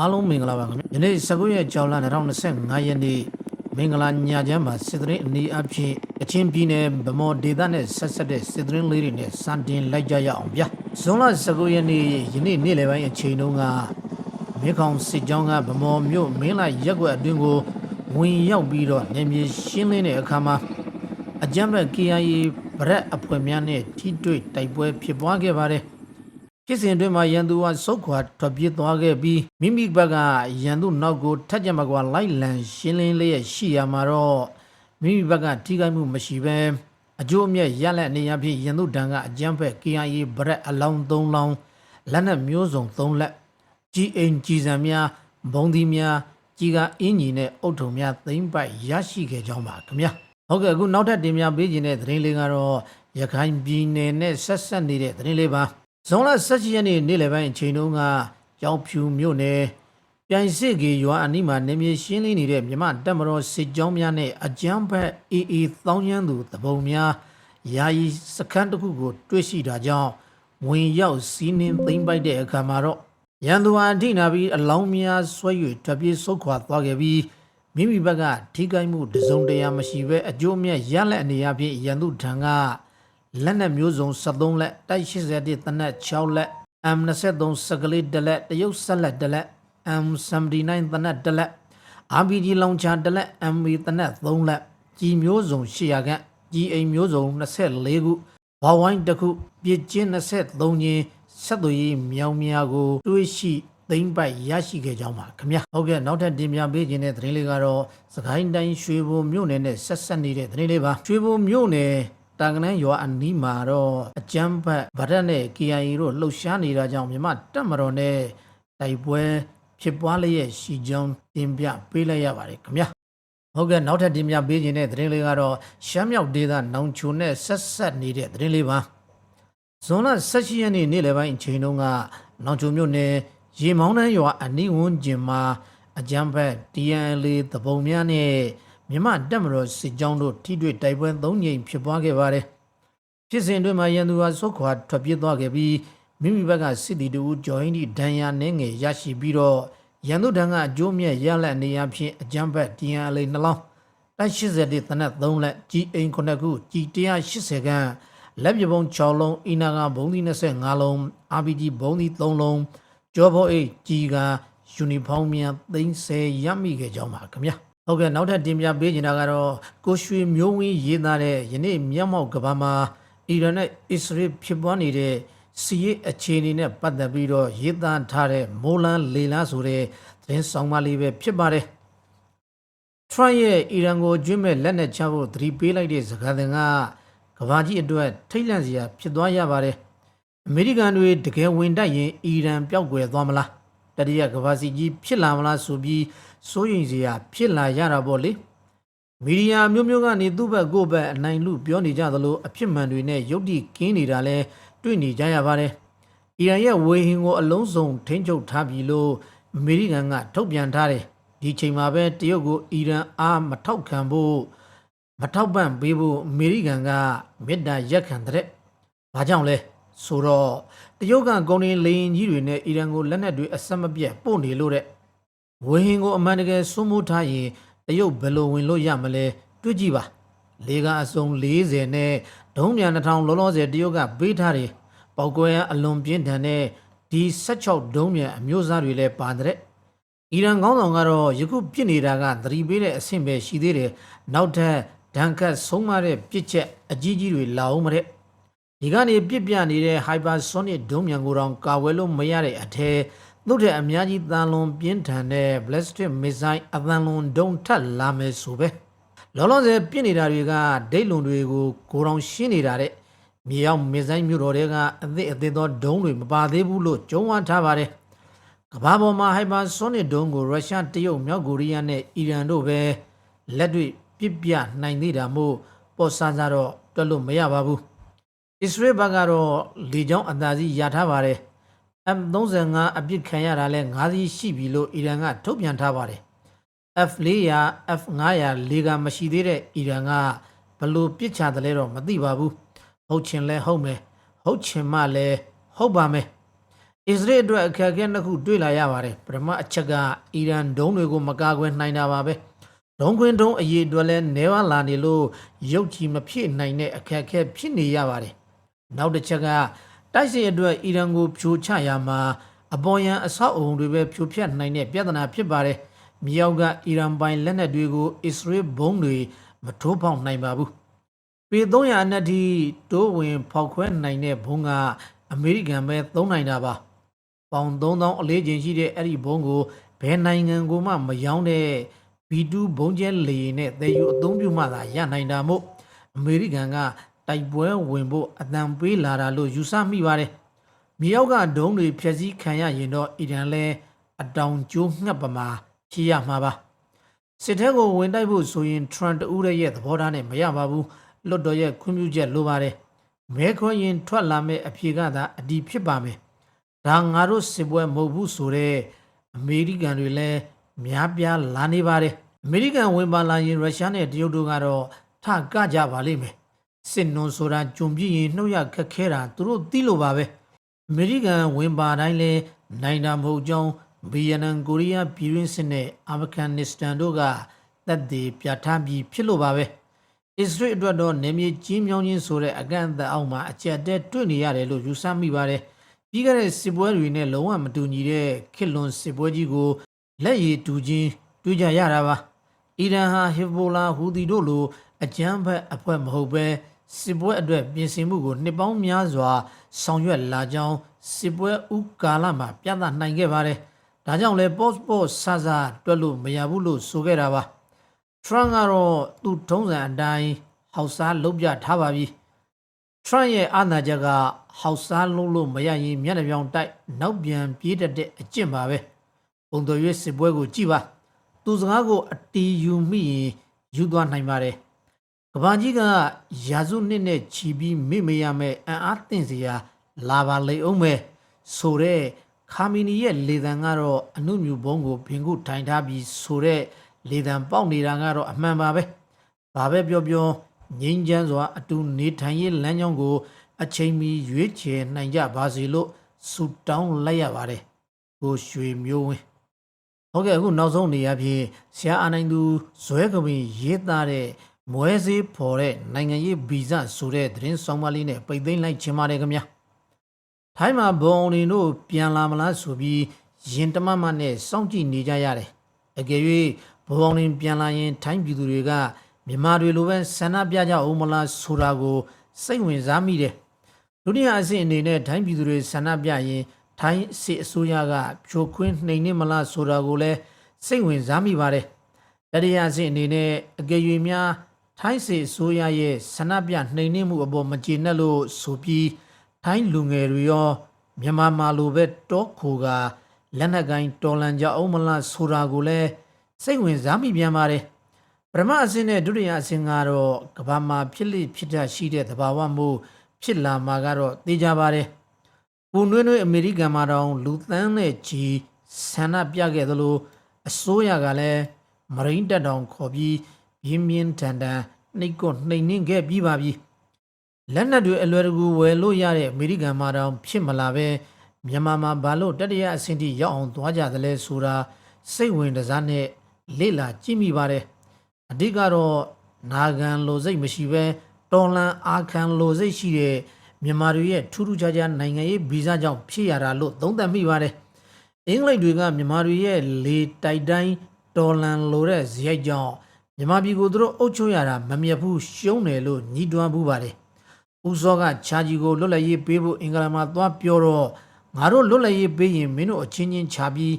အားလုံးမင်္ဂလာပါခင်ဗျယနေ့19ရက်ကြောင်လ2025ရက်နေ့မင်္ဂလာညချမ်းမှာစစ်တရင်အနီးအဖြစ်အချင်းပြည်နယ်ဗမော်ဒေသနဲ့ဆက်ဆက်တဲ့စစ်တရင်လေးတွေနဲ့စံတင်လိုက်ကြရအောင်ဗျာဇွန်လ19ရက်နေ့ယနေ့နေ့လယ်ပိုင်းအချိန်တုန်းကမြေခေါင်စစ်ကြောင်းကဗမော်မြို့မင်းလာရက်ွက်အတွင်းကိုဝင်ရောက်ပြီးတော့နေမြေရှင်းလင်းတဲ့အခါမှာအကြမ်းဖက် KIA ဗရက်အဖွဲ့များနဲ့ထိတွေ့တိုက်ပွဲဖြစ်ပွားခဲ့ပါတယ် ဖြစ်စဉ်အတွင်းမှာရန်သူကစုတ်ခွာထွက်ပြေးသွားခဲ့ပြီးမိမိဘက်ကရန်သူနောက်ကိုထက်ကြမကွာလိုက်လံရှင်းလင်းလျက်ရှိရမှာတော့မိမိဘက်ကထိခိုက်မှုမရှိဘဲအကျိုးအမြတ်ရလက်အနေအဖြစ်ရန်သူတန်ကအကြမ်းဖက် KIA ဗရက်အလောင်း၃လောင်းလက်နက်မျိုးစုံ၃လက်ကြီးအိမ်ကြီးစံများဘုံဒီများကြီးကအင်းကြီးနဲ့အုတ်ထုံများသိမ့်ပိုက်ရရှိခဲ့ကြောင်းပါခင်ဗျာဟုတ်ကဲ့အခုနောက်ထပ်တင်ပြပေးခြင်းတဲ့သတင်းလေးကတော့ရခိုင်ပြည်နယ်နဲ့ဆက်ဆက်နေတဲ့သတင်းလေးပါ ဇွန်လ17ရက်နေ့နေ့လယ်ပိုင်းအချိန်တုန်းကကြောင်ဖြူမြို့နယ်ပြိုင်စစ်ကေရွာအနီးမှာနေမြေရှင်းလင်းနေတဲ့မြမတက်မတော်စစ်ကြောင်းများနဲ့အကြမ်းဖက်အေးအေးတောင်းရမ်းသူတပုံများယာယီစခန်းတစ်ခုကို တွေ့ရှိတာကြောင့်ဝင်ရောက်စီးနင်းသိမ်းပိုက်တဲ့အခါမှာတော့ရန်သူဟာအထိနာပြီးအလောင်းများဆွဲ၍တပြေးဆုတ်ခွာသွားခဲ့ပြီးမိမိဘက်ကထိခိုက်မှုတစုံတရာမရှိဘဲအကျိုးအမြတ်ရလက်အနေအချင်းရန်သူထံက လက်နက်မျိုးစုံ73လက်တိုက်81တနက်6လက် M23 စကလေးတစ်လက်တရုတ်ဆက်လက်တစ်လက် M79 တနက်တစ်လက် RPG လောင်ချာတစ်လက် MV တနက်3လက်ကြီးမျိုးစုံ800ခန့်ကြီးအိမ်မျိုးစုံ24ခုဘဝိုင်းတစ်ခုပြစ်ချင်း23ချင်းဆက်သွယ်ရေးမြောင်များကိုတွေးရှိသိမ့်ပိုက်ရရှိခဲ့ကြောင်းပါခင်ဗျာဟုတ်ကဲ့နောက်ထပ်တင်ပြပေးခြင်းတဲ့သတင်းလေးကတော့စကိုင်းတိုင်းရွှေဘုံမြို့နယ်နဲ့ဆက်ဆက်နေတဲ့သတင်းလေးပါရွှေဘုံမြို့နယ် တာကနန်းရွာအနီးမှာတော့အကြမ်းဖက်ဗရက်နဲ့ KIA တို့လှုပ်ရှားနေတာကြောင့်မြမတက်မတော်နဲ့တိုက်ပွဲဖြစ်ပွားလျက်ရှိကြောင်းတင်ပြပေးလိုက်ရပါတယ်ခင်ဗျာဟုတ်ကဲ့နောက်ထပ်တင်ပြပေးခြင်းတဲ့သတင်းလေးကတော့ရှမ်းမြောက်ဒေသနောင်ချိုနဲ့ဆက်ဆက်နေတဲ့သတင်းလေးပါဇွန်လ18ရက်နေ့နေ့လယ်ပိုင်းအချိန်တုန်းကနောင်ချိုမြို့နယ်ရေမောင်းတန်းရွာအနီးဝန်းကျင်မှာအကြမ်းဖက် DNL တပုံများနဲ့ မြမတက်မတော်စစ်ကြောင်းတို့ထိတွေ့တိုက်ပွဲ၃ကြိမ်ဖြစ်ပွားခဲ့ပါတယ်ဖြစ်စဉ်အတွင်းမှာရန်သူဟာစုတ်ခွာထွက်ပြေးသွားခဲ့ပြီးမိမိဘက်ကစစ်တီတူဂျော်ဟင်းဒီဒဏ်ရာနှင်းငယ်ရရှိပြီးတော့ရန်သူတန်းကအကျိုးမြတ်ရလက်အနေအချင်းအကြမ်းဖက် DNL နှလောင်းတိုက်80တနက်3လက်ကြီးအိမ်9ခုကြီး180ခန်းလက်ပြပုံ6လုံးအီနာကဘုံသီး25လုံး RPG ဘုံသီး3လုံးကြောဘောအိတ်ကြီးကယူနီဖောင်းများ30ရမိခဲ့ကြောင်းပါခင်ဗျာ ဟုတ်ကဲ့နောက်ထပ်တင်ပြပေးချင်တာကတော့ကိုရွှေမျိုးဝင်းရေးသားတဲ့ယနေ့မြောက်မောက်ကဘာမှာအီရန်နဲ့အစ္စရေးဖြစ်ပွားနေတဲ့စီးရေးအခြေအနေနဲ့ပတ်သက်ပြီးတော့ရေးသားထားတဲ့မိုးလန်းလေလားဆိုတဲ့သတင်းဆောင်မလေးပဲဖြစ်ပါတယ်ထရန့်ရဲ့အီရန်ကိုကျွင်းမဲ့လက်နက်ချဖို့သတိပေးလိုက်တဲ့စကားသင်ကကဘာကြီးအတွက်ထိတ်လန့်စရာဖြစ်သွားရပါတယ်။အမေရိကန်တွေတကယ်ဝင်တိုက်ရင်အီရန်ပျောက်ကွယ်သွားမလား။တတိယကဘာစီကြီးဖြစ်လာမလားဆိုပြီး စိုးရိမ်စရာဖြစ်လာရတာပေါ့လေ။မီဒီယာမျိုးမျိုးကနေသူ့ဘက်ကိုယ့်ဘက်အနိုင်လူပြောနေကြသလိုအဖြစ်မှန်တွေနဲ့ယုတ်တိကင်းနေတာလဲတွေ့နေကြရပါတယ်။အီရန်ရဲ့ဝေဟင်ကိုအလုံးစုံထိန်းချုပ်ထားပြီလို့အမေရိကန်ကထုတ်ပြန်ထားတယ်ဒီချိန်မှာပဲတရုတ်ကိုအီရန်အားမထောက်ခံဖို့မထောက်ပံ့ပေးဖို့အမေရိကန်ကမေတ္တာရက်ခံတဲ့ဘာကြောင့်လဲဆိုတော့တရုတ်ကကုန်တင်လေရင်ကြီးတွေနဲ့အီရန်ကိုလက်နက်တွေအဆက်မပြတ်ပို့နေလို့တဲ့ ဝေဟင်ကိုအမှန်တကယ်စိုးမိုးထားရင်တရုတ်ဘယ်လိုဝင်လို့ရမလဲတွေးကြည့်ပါလေကအစုံ40နဲ့ဒုံးမြန်2000လောလောဆယ်တရုတ်ကပေးထားတယ်။ပောက်ကွဲရန်အလွန်ပြင်းထန်တဲ့ဒီ16ဒုံးမြန်အမျိုးအစားတွေလည်းပါတဲ့အီရန်ကောင်းဆောင်ကတော့ယခုပြစ်နေတာကသတိပေးတဲ့အဆင့်ပဲရှိသေးတယ်။နောက်ထပ်ဒဏ်ခတ်ဆုံးမတဲ့ပြစ်ချက်အကြီးကြီးတွေလာအောင်မတဲ့ဒီကနေပြစ်ပြနေတဲ့ hypersonic ဒုံးမြန်ကိုတောင်ကာဝယ်လို့မရတဲ့အထ က်သူ့တဲ့အများကြီးတန်လွန်ပြင်းထန်တဲ့ ballistic missile အသံလွန်ဒုံးထပ်လာမယ်ဆိုပဲလောလောဆယ်ပြစ်နေတာတွေကဒိတ်လွန်တွေကိုကိုယ်တော်ရှင်းနေတာတဲ့မြေရောက်မစ်ဇိုင်းမြို့တော်တွေကအသစ်အသစ်သောဒုံးတွေမပါသေးဘူးလို့ကြုံဝါထားပါတယ်ကမ္ဘာပေါ်မှာဟိုက်ပါဆိုနစ်ဒုံးကိုရုရှားတရုတ်မြောက်ကိုရီးယားနဲ့အီရန်တို့ပဲလက်တွေ့ပြစ်ပြနိုင်သေးတာမို့ပေါ်ဆန်းစားတော့တွက်လို့မရပါဘူးအစ္စရေးဘက်ကတော့လေကြောင်းအသာစီးရထားပါတယ် M35 အပြစ်ခံရတာလဲ9စီးရှိပြီလို့အီရန်ကထုတ်ပြန်ထားပါတယ် F400 F900 လေကမရှိသေးတဲ့အီရန်ကဘလို့ပြစ်ချတယ်လဲတော့မသိပါဘူးဟုတ်ချင်လဲဟုတ်မယ်ဟုတ်ချင်မှလဲဟုတ်ပါမယ်အစ္စရေးအတွက်အခက်အခဲနှစ်ခုတွေ့လာရပါတယ်ပထမအချက်ကအီရန်ဒုံးတွေကိုမကာကွယ်နိုင်တာပါပဲဒုံးခွင်းဒုံးအရေးအတွက်လည်းနေဝလာနေလို့ရုပ်ချီမဖြစ်နိုင်တဲ့အခက်အခဲဖြစ်နေရပါတယ်နောက်တစ်ချက်က တိုက်စစ်အတွက်အီရန်ကိုဖြိုချရမှာအပေါ်ယံအဆောက်အုံတွေပဲဖြိုဖျက်နိုင်တဲ့ပြဿနာဖြစ်ပါတယ်မြောက်ကအီရန်ပိုင်လက်နက်တွေကိုအစ္စရေးဘုံးတွေမထိုးပေါက်နိုင်ပါဘူးပေ300အနက်ထိတိုးဝင်ဖောက်ခွဲနိုင်တဲ့ဘုံကအမေရိကန်ပဲသုံးနိုင်တာပါပေါင်3000အလေးချိန်ရှိတဲ့အဲ့ဒီဘုံကိုဘယ်နိုင်ငံကိုမှမယောင်းတဲ့ B2 ဘုံကျဲလေယာဉ်နဲ့သယ်ယူအသုံးပြုမှသာရနိုင်တာမို့အမေရိကန်က တိုက်ပွဲဝင်ဖို့အတန်ပေးလာတာလို့ယူဆမိပါတယ်မြောက်ကဒုံးတွေဖျက်ဆီးခံရရင်တော့အီရန်လဲအတောင်ကျိုးငှက်ပမာဖြစ်ရမှာပါစစ်ထဲကိုဝင်တိုက်ဖို့ဆိုရင်ထရန်တူးရဲ့သဘောထားနဲ့မရပါဘူးလွတ်တော်ရဲ့ခွင့်ပြုချက်လိုပါတယ်မဲခွင့်ရင်ထွက်လာမဲ့အဖြေကသာအဒီဖြစ်ပါမယ်ဒါငါတို့စစ်ပွဲမဟုတ်ဘူးဆိုတော့အမေရိကန်တွေလည်းများပြားလာနေပါတယ်အမေရိကန်ဝင်ပါလာရင်ရုရှားနဲ့တရုတ်တို့ကတော့ထကကြပါလိမ့်မယ် စစ်နွန်ဆိုတာဂျုံပြည့်ရင်နှုတ်ရခက်ခဲတာသူတို့သိလို့ပါပဲအမေရိကန်ဝင်ပါတိုင်းလဲနိုင်တာမဟုတ်ကြောင်းဗီယက်နမ်ကိုရီးယားပြည်တွင်းစစ်နဲ့အာဖဂန်နစ္စတန်တို့ကတပ်တွေပြဋ္ဌာန်းပြီးဖြစ်လို့ပါပဲအစ္စရေးအတွက်တော့နေမြေကြီးမြောင်းခြင်းဆိုတဲ့အကန့်အသတ်အောက်မှာအကြက်တဲတွေ့နေရတယ်လို့ယူဆမိပါတယ်ပြီးခဲ့တဲ့စစ်ပွဲတွေနဲ့လုံးဝမတူညီတဲ့ခစ်လွန်စစ်ပွဲကြီးကိုလက်ရည်တူချင်းတွေ့ကြရတာပါအီရန်ဟာဟစ်ဘိုလာဟူသီတို့လိုအကြမ်းဖက်အဖွဲ့မဟုတ်ပဲ စစ်ပွဲအတွက်ပြင်ဆင်မှုကိုနှစ်ပေါင်းများစွာဆောင်ရွက်လာကြောင်းစစ်ပွဲဥကာလမှာပြသနိုင်ခဲ့ပါတယ်။ဒါကြောင့်လဲ post post ဆဆတွက်လို့မရဘူးလို့ဆိုခဲ့တာပါ။ Trump ကတော့သူ့ထုံးစံအတိုင်းဟောက်စားလုပ်ပြထားပါပြီ။ Trump ရဲ့အာဏာချက်ကဟောက်စားလုပ်လို့မရရင်မျက်နှာပြောင်တိုက်နောက်ပြန်ပြေးတတ်တဲ့အကျင့်ပါပဲ။ပုံတော်ရွေးစစ်ပွဲကိုကြည့်ပါ။သူစကားကိုအတီးယူမိရင်ယူသွားနိုင်ပါတယ်။ ကဘာကြီးကရာစုနှစ်နဲ့ချီပြီးမိမရမဲ့အံ့အားသင့်စရာလာပါလိမ့်အောင်ပဲဆိုတဲ့ခါမီနီရဲ့လေတံကတော့အနုမြူဘုံကိုဘင်ကုထိုင်ထားပြီးဆိုတဲ့လေတံပေါက်နေတာကတော့အမှန်ပါပဲဘာပဲပြောပြောငိမ့်ချမ်းစွာအတူနေထိုင်ရေးလမ်းကြောင်းကို အချိန်မီရွေးချယ်နိုင်ကြပါစေလို့ဆုတောင်းလိုက်ရပါတယ်ကိုရွှေမျိုးဝင်းဟုတ်ကဲ့အခုနောက်ဆုံးနေရာဖြင့်ဆရာအာနိုင်သူဇွဲကပင်ရေးသားတဲ့ မွဲစေးဖော်တဲ့နိုင်ငံရေးဗီဇဆိုတဲ့သတင်းဆောင်မလေးနဲ့ပိတ်သိမ်းလိုက်ခြင်းပါတယ်ခင်ဗျာထိုင်းမှာဘုံအောင်နေတို့ပြန်လာမလားဆိုပြီးရင်တမမနဲ့စောင့်ကြည့်နေကြရတယ်အကယ်၍ဘုံအောင်နေပြန်လာရင် ထိုင်းပြည်သူတွေကမြန်မာတွေလိုပဲဆန္ဒပြကြအောင်မလားဆိုတာကိုစိတ်ဝင်စားမိတယ်ဒုတိယအဆင့်အနေနဲ့ထိုင်းပြည်သူတွေဆန္ဒပြရင် ထိုင်းစစ်အစိုးရကဖြိုခွင်းနှိမ်နင်းမလားဆိုတာကိုလည်းစိတ်ဝင်စားမိပါတယ်။တတိယအဆင့်အနေနဲ့အကယ်၍များ ထိုင်းစစ်အစိုးရရဲ့ဆန္ဒပြနှိမ်နင်းမှုအပေါ်မကျေနပ်လို့ဆိုပြီးထိုင်းလူငယ်တွေရောမြန်မာမှာလိုပဲတောခိုကလက်နက်ကိုင်းတော်လန်ကြအောင်မလားဆိုတာကိုလည်းစိတ်ဝင်စားမိပြန်ပါတယ်။ပထမအဆင့်နဲ့ဒုတိယအဆင့်ကတော့ကဘာမှာဖြစ်လိဖြစ်တတ်ရှိတဲ့သဘာဝမှုဖြစ်လာမှာကတော့သိကြပါတယ်။ပူနွေးနွေးအမေရိကန်မှာတောင်လူသန်းနဲ့ချီဆန္ဒပြခဲ့သလိုအစိုးရကလည်းမရိန်းတက်တောင်ခေါ်ပြီးပြင်းပြင်းထန်ထန် နှိတ်ကွနှိမ်နှင်းခဲ့ပြီးပါပြီ။လက်နက်တွေအလွယ်တကူဝယ်လို့ရတဲ့အမေရိကန်မှာတောင်ဖြစ်မလာပဲမြန်မာမှာဘာလို့တတိယအဆင့်ထိရောက်အောင်သွားကြသလဲဆိုတာစိတ်ဝင်စားနဲ့လေ့လာကြည့်မိပါတယ်။အဓိကတော့နာခံလိုစိတ်မရှိဘဲတော်လန်အာခံလိုစိတ်ရှိတဲ့မြန်မာတွေရဲ့ထူးထူးခြားခြားနိုင်ငံရေးဗီဇကြောင့်ဖြစ်ရတာလို့သုံးသပ်မိပါတယ်။အင်္ဂလိပ်တွေကမြန်မာတွေရဲ့လေတိုက်တိုင်းတော်လန်လိုတဲ့ဇယိုက်ကြောင့် မြန်မာပြည်ကိုသူတို့အုပ်ချုပ်ရတာမမြတ်ဘူးရှုံးတယ်လို့ညှိတွန်းမှုပါတယ်။ဦးစောကခြာကြီးကိုလွတ်လပ်ရေးပေးဖို့အင်္ဂလန်မှာသွားပြောတော့ငါတို့လွတ်လပ်ရေးပေးရင်မင်းတို့အချင်းချင်းခြာပြီး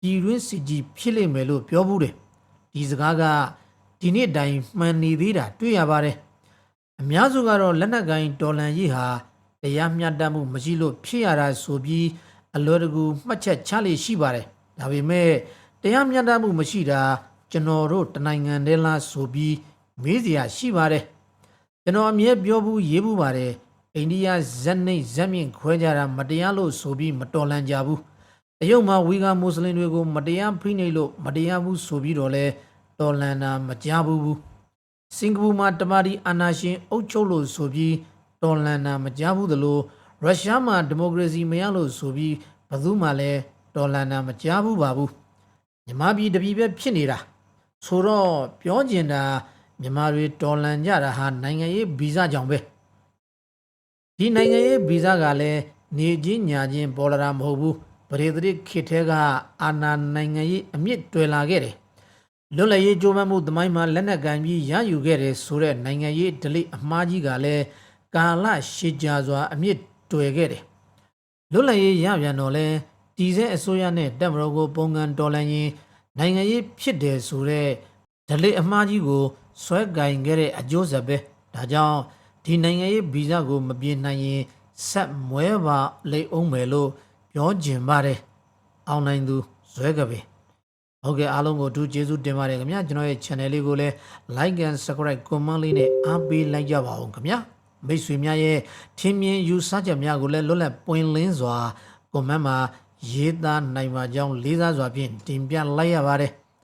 ပြည်တွင်းစစ်ကြီးဖြစ်လိမ့်မယ်လို့ပြောဘူးတယ်။ဒီစကားကဒီနေ့တိုင်မှန်နေသေးတာတွေ့ရပါတယ်။အများစုကတော့လက်နက်ကိုင်းတော်လန်ရေးဟာတရားမျှတမှုမရှိလို့ဖြစ်ရတာဆိုပြီးအလွယ်တကူမှတ်ချက်ချလေရှိပါတယ်။ဒါပေမဲ့တရားမျှတမှုမရှိတာ ကျွန်တော်တို့တနိုင်ငံတည်းလားဆိုပြီးမေးစရာရှိပါတယ်။ကျွန်တော်အမြဲပြောဘူးရေးဘူးပါတယ်။အိန္ဒိယဇက်နိတ်ဇက်မြင့်ခွဲကြတာမတရားလို့ဆိုပြီးမတော်လန်ကြဘူး။တရုတ်မှာဝီဂါမွတ်စလင်တွေကိုမတရားဖိနှိပ်လို့မတရားဘူးဆိုပြီးတော့လဲတော်လန်တာမကြဘူးဘူး။စင်ကာပူမှာတမာဒီအာနာရှင်အုပ်ချုပ်လို့ဆိုပြီးတော်လန်တာမကြဘူးသလိုရုရှားမှာဒီမိုကရေစီမရလို့ဆိုပြီးဘယ်သူမှလည်းတော်လန်တာမကြားဘူးပါဘူးမြမပြည်တပြည်ပဲဖြစ်နေတာ ဆိုတော့ပြောကျင်တာမြမတွေတော်လန်ကြတာဟာနိုင်ငံရေးဗီဇကြောင့်ပဲဒီနိုင်ငံရေးဗီဇကလည်းနေချင်းညာချင်းပေါ်လာတာမဟုတ်ဘူးပရိသတ်ခေတ်ထဲကအာဏာနိုင်ငံရေးအမြင့်တွယ်လာခဲ့တယ်လွတ်လပ်ရေးကြိုးပမ်းမှုသမိုင်းမှာလက်နက်ကင်ပြီးရယူခဲ့တဲ့ဆိုတဲ့နိုင်ငံရေးဒလိအမှားကြီးကလည်းကာလရှည်ကြာစွာအမြင့်တွယ်ခဲ့တယ်။လွတ်လပ်ရေးရပြန်တော့လဲတီစဲအစိုးရနဲ့တက်မတော်ကိုပုံကန်တော်လှန်ရင် နိုင်ငံရေးဖြစ်တယ်ဆိုတဲ့ဒလိအမှားကြီးကိုဆွဲကင်ခဲ့တဲ့အကျိုးဆက်ပဲ။ဒါကြောင့်ဒီနိုင်ငံရေးဗီဇကိုမပြေနိုင်ရင်ဆက်မွဲပါလိမ့်အောင်မယ်လို့ပြောကျင်ပါတယ်။အောင်နိုင်သူဇွဲကပင်ဟုတ်ကဲ့အားလုံးကိုအထူးကျေးဇူးတင်ပါတယ်ခင်ဗျာကျွန်တော်ရဲ့ channel လေးကိုလည်း like and subscribe comment လေးနဲ့အားပေးလိုက်ကြပါဦးခင်ဗျာမိတ်ဆွေများရဲ့ထင်မြင်ယူဆချက်များကိုလည်းလွတ်လပ်ပွင့်လင်းစွာ comment မှာ ရေးသားနိုင်ပါကြောင်းလေးစားစွာဖြင့်တင်ပြလိုက်ရပါတယ်